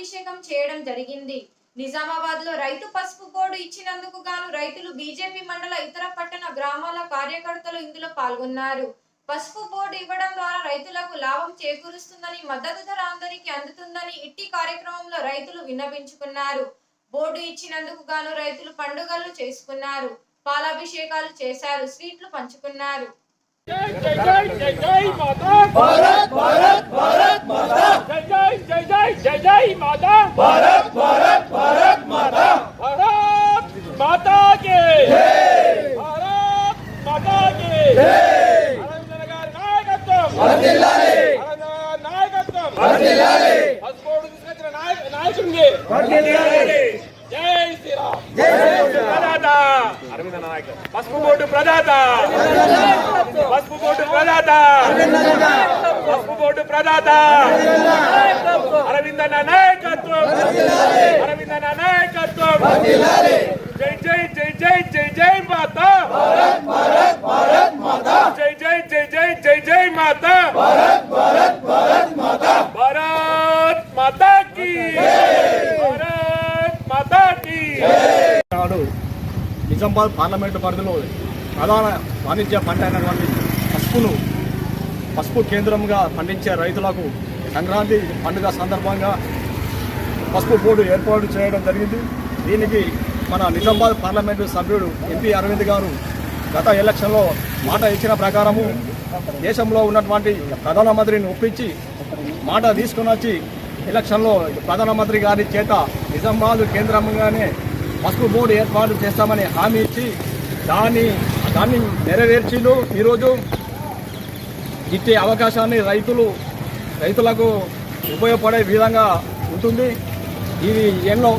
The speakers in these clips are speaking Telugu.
పాలాభిషేకం చేయడం జరిగింది. నిజామాబాద్లో రైతు పసుపు బోర్డు ఇచ్చినందుకు గాను రైతులు బీజేపీ మండల ఇతర పట్టణ గ్రామాల కార్యకర్తలు ఇందులో పాల్గొన్నారు. పసుపు బోర్డు ఇవ్వడం ద్వారా రైతులకు లాభం చేకూరుస్తుందని మద్దతు ధర అందరికీ అందుతుందని ఇట్టి కార్యక్రమంలో రైతులు విన్నవించుకున్నారు. బోర్డు ఇచ్చినందుకు గాను రైతులు పండుగలు చేసుకున్నారు. పాలాభిషేకాలు చేశారు స్వీట్లు పంచుకున్నారు. ஜெய் மாதா பாரத் అరవింద నాయక్ పసుపు బోర్డు ప్రదాత. పసుపు బోర్డు ప్రదాత. పసుపు బోర్డు ప్రదాత. అరవింద నాయకత్వం. అరవింద నాయకత్వం. జై జై జై జై జై జై మాత. జై జై జై జై జై జై మాత భారత్ మాతా కీ భారత్ మాతా కీ నాడు నిజామాబాద్ పార్లమెంటు పరిధిలో ప్రధాన వాణిజ్య పంట అయినటువంటి పసుపును పసుపు కేంద్రంగా పండించే రైతులకు సంక్రాంతి పండుగ సందర్భంగా పసుపు బోర్డు ఏర్పాటు చేయడం జరిగింది. దీనికి మన నిజామాబాద్ పార్లమెంటు సభ్యుడు ఎంపీ అరవింద్ గారు గత ఎలక్షన్లో మాట ఇచ్చిన ప్రకారము దేశంలో ఉన్నటువంటి ప్రధానమంత్రిని ఒప్పించి మాట తీసుకుని వచ్చి ఎలక్షన్లో ప్రధానమంత్రి గారి చేత నిజామాబాద్ కేంద్రంగానే పసుపు బోర్డు ఏర్పాటు చేస్తామని హామీ ఇచ్చి దాన్ని దాన్ని నెరవేర్చిలు ఈరోజు ఇచ్చే అవకాశాన్ని రైతులు రైతులకు ఉపయోగపడే విధంగా ఉంటుంది. ఇది ఎన్నో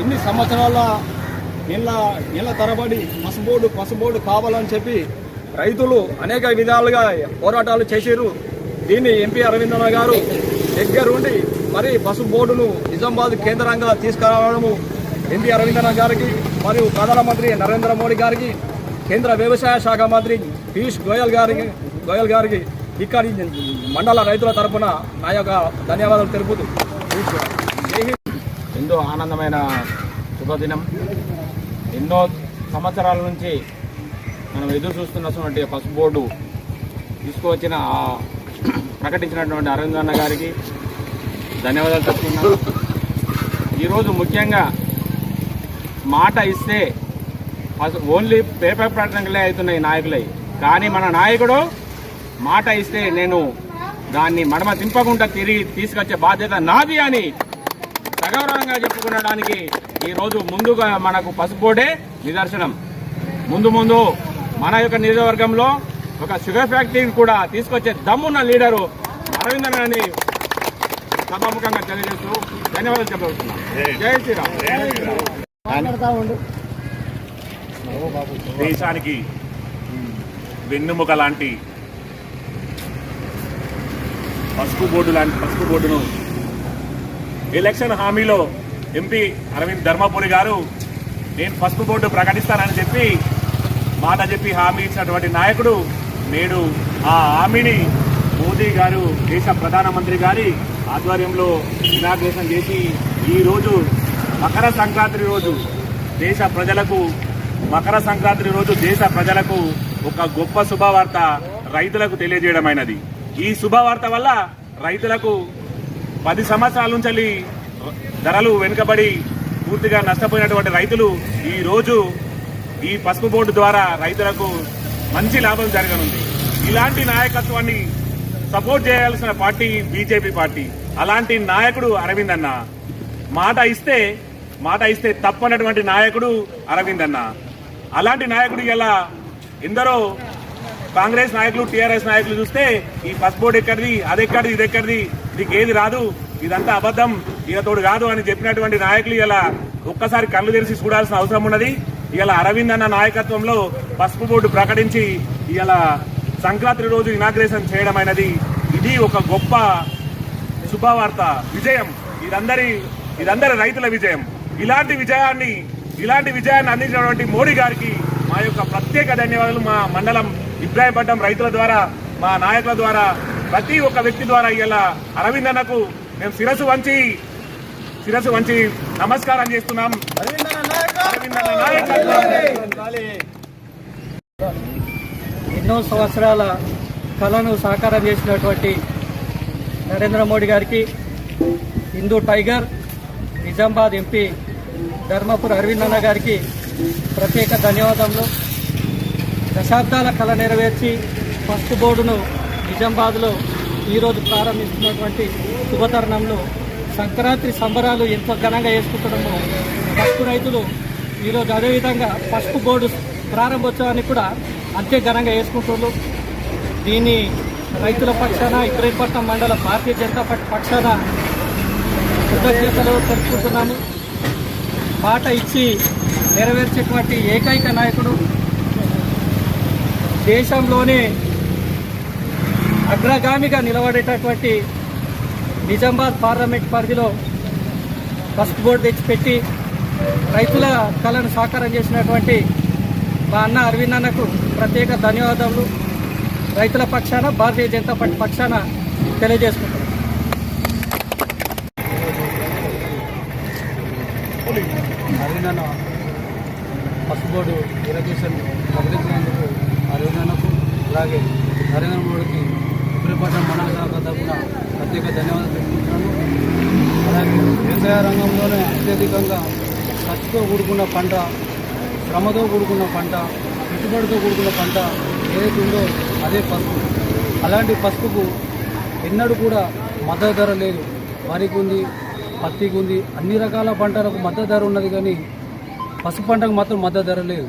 ఎన్ని సంవత్సరాల నీళ్ళ నీళ్ళ తరబడి పసుబోర్డు పసుబోర్డు కావాలని చెప్పి రైతులు అనేక విధాలుగా పోరాటాలు చేశారు దీన్ని ఎంపీ అరవిందన్న గారు దగ్గరుండి మరి పసుపు బోర్డును నిజామాబాద్ కేంద్రంగా తీసుకురావడము ఎంపీ అరవిందన్న గారికి మరియు ప్రధానమంత్రి నరేంద్ర మోడీ గారికి కేంద్ర వ్యవసాయ శాఖ మంత్రి పీయూష్ గోయల్ గారికి గోయల్ గారికి ఇక్కడి మండల రైతుల తరపున నా యొక్క ధన్యవాదాలు తెలుపుతూ ఎంతో ఆనందమైన శుభదినం. ఎన్నో సంవత్సరాల నుంచి మనం ఎదురు చూస్తున్నటువంటి పసుపు బోర్డు తీసుకువచ్చిన ప్రకటించినటువంటి అరవింద్ అన్న గారికి ధన్యవాదాలు చెప్తున్నాను ఈరోజు ముఖ్యంగా మాట ఇస్తే ఓన్లీ పేపర్ ప్రకటనలే అవుతున్నాయి నాయకులై. కానీ మన నాయకుడు మాట ఇస్తే నేను దాన్ని మడమ తింపకుండా తిరిగి తీసుకొచ్చే బాధ్యత నాది అని సగౌరవంగా చెప్పుకునడానికి ఈరోజు ముందుగా మనకు పసుపోటే నిదర్శనం. ముందు ముందు మన యొక్క నియోజకవర్గంలో ఒక షుగర్ ఫ్యాక్టరీని కూడా తీసుకొచ్చే దమ్మున్న లీడరు అరవిందన్ అని సభాముఖంగా తెలియజేస్తూ ధన్యవాదాలు చెప్పబడుతున్నాను జై శ్రీరామ్. దేశానికి వెన్నుముక లాంటి పసుపు బోర్డు లాంటి పసుపు బోర్డును ఎలక్షన్ హామీలో ఎంపీ అరవింద్ ధర్మపురి గారు నేను పసుపు బోర్డు ప్రకటిస్తానని చెప్పి మాట చెప్పి హామీ ఇచ్చినటువంటి నాయకుడు నేడు ఆ హామీని మోదీ గారు దేశ ప్రధానమంత్రి గారి ఆధ్వర్యంలో ఇనాగ్రేషన్ చేసి ఈరోజు మకర సంక్రాంతి రోజు దేశ ప్రజలకు మకర సంక్రాంతి రోజు దేశ ప్రజలకు ఒక గొప్ప శుభవార్త రైతులకు తెలియజేయడమైనది. ఈ శుభవార్త వల్ల రైతులకు పది సంవత్సరాల నుంచి ధరలు వెనుకబడి పూర్తిగా నష్టపోయినటువంటి రైతులు ఈ రోజు ఈ పసుపు బోర్డు ద్వారా రైతులకు మంచి లాభం జరగనుంది. ఇలాంటి నాయకత్వాన్ని సపోర్ట్ చేయాల్సిన పార్టీ బీజేపీ పార్టీ. అలాంటి నాయకుడు అరవింద్ అన్న మాట ఇస్తే మాట ఇస్తే తప్పనటువంటి నాయకుడు అరవింద్ అన్న. అలాంటి నాయకుడు ఇలా ఎందరో కాంగ్రెస్ నాయకులు టీఆర్ఎస్ నాయకులు చూస్తే ఈ పసుపు బోర్డు ఎక్కడిది అది ఎక్కడిది ఇది ఎక్కడిది నీకు ఏది రాదు ఇదంతా అబద్ధం ఈయనతోడు కాదు అని చెప్పినటువంటి నాయకులు ఇలా ఒక్కసారి కళ్ళు తెరిచి చూడాల్సిన అవసరం ఉన్నది. ఇలా అరవింద్ అన్న నాయకత్వంలో పసుపు బోర్డు ప్రకటించి ఇలా సంక్రాంతి రోజు ఇనాగ్రేషన్ చేయడం అనేది ఇది ఒక గొప్ప శుభవార్త విజయం. ఇదందరి ఇదందరి రైతుల విజయం. ఇలాంటి విజయాన్ని ఇలాంటి విజయాన్ని అందించినటువంటి మోడీ గారికి మా యొక్క ప్రత్యేక ధన్యవాదాలు. మా మండలం ఇబ్రాహీంపట్నం రైతుల ద్వారా మా నాయకుల ద్వారా ప్రతి ఒక్క వ్యక్తి ద్వారా ఇలా అరవింద్ అన్నకు మేము శిరస్సు వంచి శిరస్సు వంచి నమస్కారం చేస్తున్నాం. అరవిందన్న ఎన్నో సంవత్సరాల కళను సాకారం చేసినటువంటి నరేంద్ర మోడీ గారికి హిందూ టైగర్ నిజామాబాద్ ఎంపీ ధర్మపురి అరవింద్ అన్న గారికి ప్రత్యేక ధన్యవాదములు. దశాబ్దాల కళ నెరవేర్చి ఫస్ట్ బోర్డును నిజామాబాద్లో ఈరోజు ప్రారంభిస్తున్నటువంటి శుభతరుణంలో సంక్రాంతి సంబరాలు ఎంతో ఘనంగా చేసుకుంటున్నామో పసుపు రైతులు ఈరోజు అదేవిధంగా పసుపు బోర్డు ప్రారంభోత్సవాన్ని కూడా అంతే ఘనంగా వేసుకుంటున్నారు దీన్ని రైతుల పక్షాన ఇబ్రహీంపట్నం మండల భారతీయ జనతా పార్టీ పక్షాన కృతజ్ఞతలు తెలుపుకుంటున్నాము. మాట ఇచ్చి నెరవేర్చేటువంటి ఏకైక నాయకుడు దేశంలోనే అగ్రగామిగా నిలబడేటటువంటి నిజామాబాద్ పార్లమెంట్ పరిధిలో ఫస్ట్ బోర్డు తెచ్చిపెట్టి రైతుల కళను సాకారం చేసినటువంటి మా అన్న అరవింద్ అన్నకు ప్రత్యేక ధన్యవాదాలు రైతుల పక్షాన భారతీయ జనతా పార్టీ పక్షాన తెలియజేసుకుంటాం తెలంగాణ పసుబోర్డు ఇరగేషన్ ప్రకటించినందుకు అరుణకు అలాగే నరేంద్ర మోడీకి ఇబ్రపట్నం మండల శాఖ తరఫున ప్రత్యేక ధన్యవాదాలు తెలుపుతున్నాను అలాగే వ్యవసాయ రంగంలోనే అత్యధికంగా ఖర్చుతో కూడుకున్న పంట శ్రమతో కూడుకున్న పంట పెట్టుబడితో కూడుకున్న పంట ఏదైతే ఉందో అదే పసుపు. అలాంటి పసుపుకు ఎన్నడూ కూడా మద్దతు ధర లేదు. వరికి ఉంది పత్తికి ఉంది అన్ని రకాల పంటలకు మద్దతు ధర ఉన్నది కానీ పసుపు పంటకు మాత్రం మద్దతు ధర లేదు.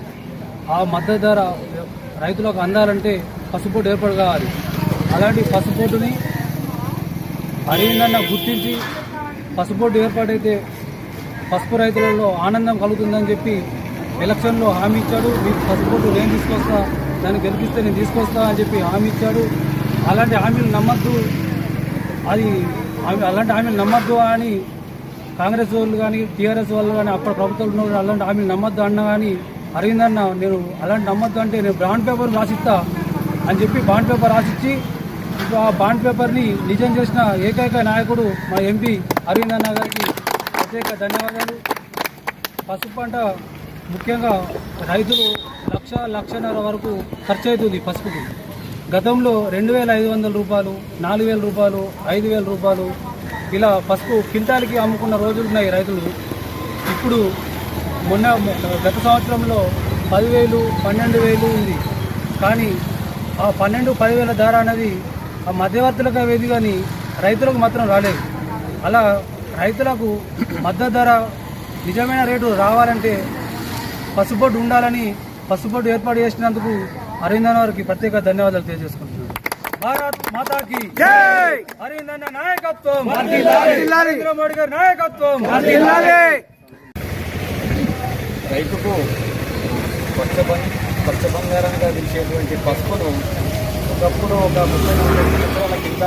ఆ మద్దతు ధర రైతులకు అందాలంటే పసుపు ఏర్పాటు కావాలి అలాంటి పసుపోటుని అడిగిందన్న గుర్తించి పసుపోటు ఏర్పాటైతే పసుపు రైతులలో ఆనందం కలుగుతుందని చెప్పి ఎలక్షన్లో హామీ ఇచ్చాడు. మీకు పసుపోటు నేను తీసుకొస్తా దాన్ని గెలిపిస్తే నేను తీసుకొస్తా అని చెప్పి హామీ ఇచ్చాడు. అలాంటి హామీలు నమ్మద్దు. అది అలాంటి హామీలు నమ్మద్దు అని కాంగ్రెస్ వాళ్ళు కానీ టీఆర్ఎస్ వాళ్ళు కానీ అప్పుడు ప్రభుత్వం ఉన్న వాళ్ళు అలాంటి హామీలు నమ్మద్దు అన్న కానీ అరవింద్ అన్న నేను అలాంటి నమ్మద్దు అంటే నేను బాండ్ పేపర్ రాసిస్తా అని చెప్పి బాండ్ పేపర్ రాసిచ్చి ఇప్పుడు ఆ బాండ్ పేపర్ని నిజం చేసిన ఏకైక నాయకుడు మా ఎంపీ అరవింద్ అన్న గారికి ప్రత్యేక ధన్యవాదాలు. పసుపు పంట ముఖ్యంగా రైతులు లక్ష లక్షన్నర వరకు ఖర్చు అవుతుంది పసుపుకి. గతంలో రెండు వేల ఐదు వందల రూపాయలు నాలుగు వేల రూపాయలు ఐదు వేల రూపాయలు ఇలా పసుపు క్వింటాల్కి అమ్ముకున్న రోజులు ఉన్నాయి రైతులు. ఇప్పుడు మొన్న గత సంవత్సరంలో పదివేలు పన్నెండు వేలు ఉంది. కానీ ఆ పన్నెండు పదివేల ధర అనేది ఆ మధ్యవర్తులకు వేది కానీ రైతులకు మాత్రం రాలేదు. అలా రైతులకు మద్దతు ధర నిజమైన రేటు రావాలంటే పసుపొడ్డు ఉండాలని పసుపొడ్డు ఏర్పాటు చేసినందుకు అరవిందన్ వారికి ప్రత్యేక ధన్యవాదాలు తెలియజేసుకుంటున్నాను. భారత్ మాతాకి అరవిందన్న నాయకత్వం. నరేంద్ర మోడీ గారి నాయకత్వం. రైతుకు కొత్త బంగ్ కొత్త బంగారంగా పసుపును ఒకప్పుడు ఒక ముప్పై నలభై సంవత్సరాల కింద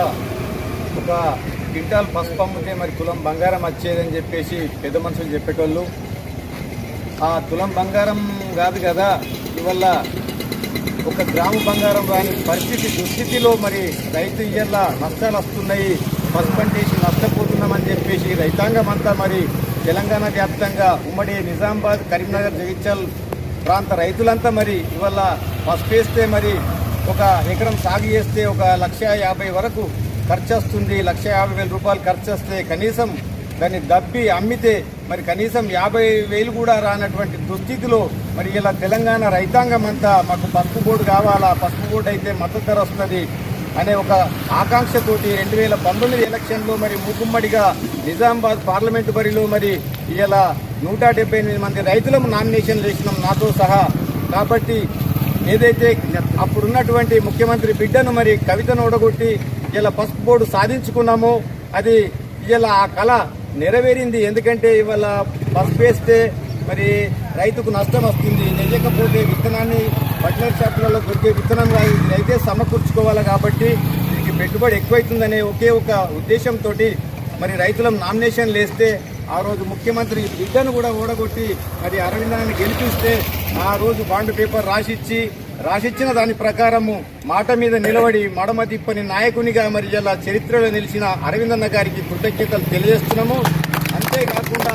ఒక క్వింటాల్ పసుపు అమ్మితే మరి తులం బంగారం వచ్చేదని చెప్పేసి పెద్ద మనుషులు చెప్పేటోళ్ళు. ఆ తులం బంగారం కాదు కదా ఇవల్ల ఒక గ్రాము బంగారం రాని పరిస్థితి దుస్థితిలో మరి రైతు ఇయ్యల్ల నష్టాలు వస్తున్నాయి. పసుపు పంటేసి నష్టపోతున్నామని చెప్పేసి రైతాంగం అంతా మరి తెలంగాణ వ్యాప్తంగా ఉమ్మడి నిజామాబాద్ కరీంనగర్ జగిత్యాల్ ప్రాంత రైతులంతా మరి ఇవాళ పసుపు వేస్తే మరి ఒక ఎకరం సాగు చేస్తే ఒక లక్ష యాభై వరకు ఖర్చు వస్తుంది. లక్ష యాభై వేల రూపాయలు ఖర్చు వస్తే కనీసం దాన్ని దబ్బి అమ్మితే మరి కనీసం యాభై వేలు కూడా రానటువంటి దుస్థితిలో మరి ఇలా తెలంగాణ రైతాంగం అంతా మాకు పసుపు బోర్డు కావాలా పసుపు బోర్డు అయితే మద్దతు ధర వస్తుంది అనే ఒక ఆకాంక్షతోటి రెండు వేల పంతొమ్మిది ఎలక్షన్లో మరి మూకుమ్మడిగా నిజామాబాద్ పార్లమెంటు బరిలో మరి ఇలా నూట డెబ్బై ఎనిమిది మంది రైతుల నామినేషన్ వేసినాం నాతో సహా. కాబట్టి ఏదైతే అప్పుడున్నటువంటి ముఖ్యమంత్రి బిడ్డను మరి కవితను ఓడగొట్టి ఇలా పసుపు బోర్డు సాధించుకున్నామో అది ఇలా ఆ కళ నెరవేరింది. ఎందుకంటే ఇవాళ పసుపు వేస్తే మరి రైతుకు నష్టం వస్తుంది. లేకపోతే విత్తనాన్ని బట్లర్ షాపులలో దొరికే విత్తనం కాదు. సమకూర్చుకోవాలి కాబట్టి దీనికి పెట్టుబడి ఎక్కువైతుందనే ఒకే ఒక ఉద్దేశంతో మరి రైతుల నామినేషన్ లేస్తే ఆ రోజు ముఖ్యమంత్రి బిడ్డను కూడా ఓడగొట్టి మరి అరవిందాన్ని గెలిపిస్తే ఆ రోజు బాండ్ పేపర్ రాసిచ్చి రాసిచ్చిన దాని ప్రకారము మాట మీద నిలబడి మడమ తిప్పని నాయకునిగా మరి జిల్లా చరిత్రలో నిలిచిన అరవిందన్న గారికి కృతజ్ఞతలు తెలియజేస్తున్నాము. అంతేకాకుండా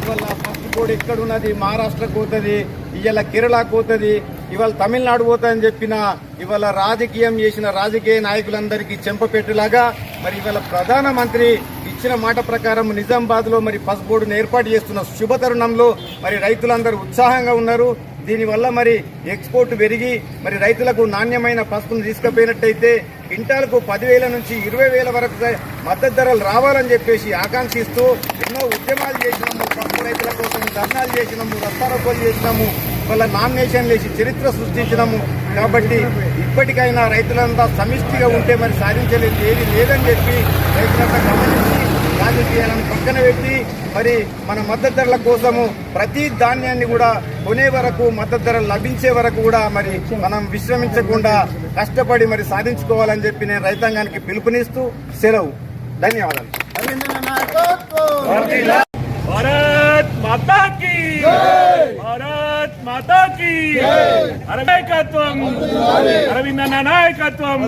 ఇవాళ ఫస్ట్ బోర్డు ఎక్కడున్నది మహారాష్ట్రకు పోతుంది ఇవాళ కేరళకు పోతుంది ఇవాళ తమిళనాడు పోతుందని చెప్పిన ఇవాళ రాజకీయం చేసిన రాజకీయ నాయకులందరికీ చెంపపెట్టులాగా మరి ఇవాళ ప్రధానమంత్రి ఇచ్చిన మాట ప్రకారం నిజామాబాద్లో మరి పసుబోర్డును ఏర్పాటు చేస్తున్న శుభతరుణంలో మరి రైతులందరూ ఉత్సాహంగా ఉన్నారు. దీనివల్ల మరి ఎక్స్పోర్ట్ పెరిగి మరి రైతులకు నాణ్యమైన పసుపును తీసుకుపోయినట్టయితే క్వింటాలకు పదివేల నుంచి ఇరవై వేల వరకు మద్దతు ధరలు రావాలని చెప్పేసి ఆకాంక్షిస్తూ ఎన్నో ఉద్యమాలు చేసినాము పసుపు రైతుల కోసం ధర్నాలు చేసినాము రస్తారోపలు చేసినాము వాళ్ళ నామినేషన్ వేసి చరిత్ర సృష్టించినాము. కాబట్టి ఇప్పటికైనా రైతులంతా సమిష్టిగా ఉంటే మరి సాధించలేదు ఏది లేదని చెప్పి రైతులంతా గమనించి రాజకీయాలను పక్కన పెట్టి మరి మన మద్దతు ధరల కోసము ప్రతి ధాన్యాన్ని కూడా కొనే వరకు మద్దతు ధరలు లభించే వరకు కూడా మరి మనం విశ్రమించకుండా కష్టపడి మరి సాధించుకోవాలని చెప్పి నేను రైతాంగానికి పిలుపునిస్తూ సెలవు. ధన్యవాదాలు. భారత్ మాతా కీ భారత్ మాతా కీ నాయకత్వం అరవింద్ అన్న నాయకత్వం.